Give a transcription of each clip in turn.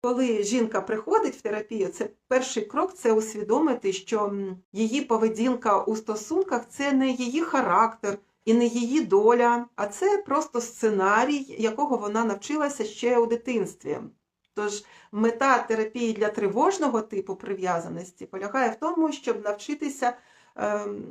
Коли жінка приходить в терапію, це перший крок це усвідомити, що її поведінка у стосунках це не її характер і не її доля, а це просто сценарій, якого вона навчилася ще у дитинстві. Тож мета терапії для тривожного типу прив'язаності полягає в тому, щоб навчитися ем,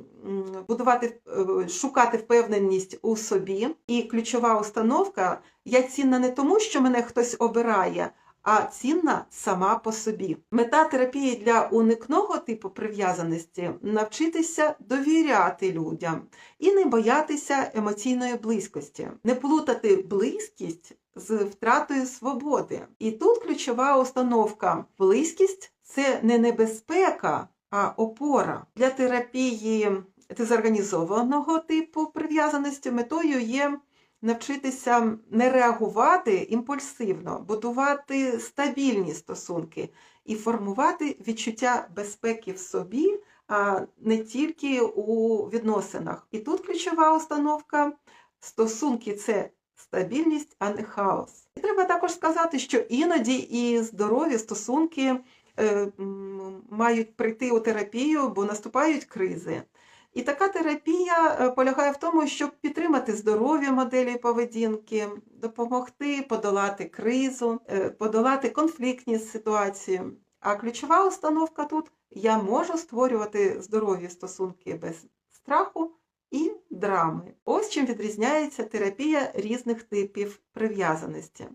будувати, е, шукати впевненість у собі. І ключова установка я цінна не тому, що мене хтось обирає, а цінна сама по собі. Мета терапії для уникного типу прив'язаності навчитися довіряти людям і не боятися емоційної близькості, не плутати близькість з втратою свободи. І тут ключова установка: близькість це не небезпека, а опора. Для терапії дезорганізованого типу прив'язаності метою є навчитися не реагувати імпульсивно, будувати стабільні стосунки і формувати відчуття безпеки в собі, а не тільки у відносинах. І тут ключова установка стосунки це стабільність, а не хаос. І треба також сказати, що іноді і здорові стосунки е, мають прийти у терапію, бо наступають кризи. І така терапія е, полягає в тому, щоб підтримати здорові моделі поведінки, допомогти подолати кризу, е, подолати конфліктні ситуації. А ключова установка тут я можу створювати здорові стосунки без страху і драми. Ось чим відрізняється терапія різних типів прив'язаності.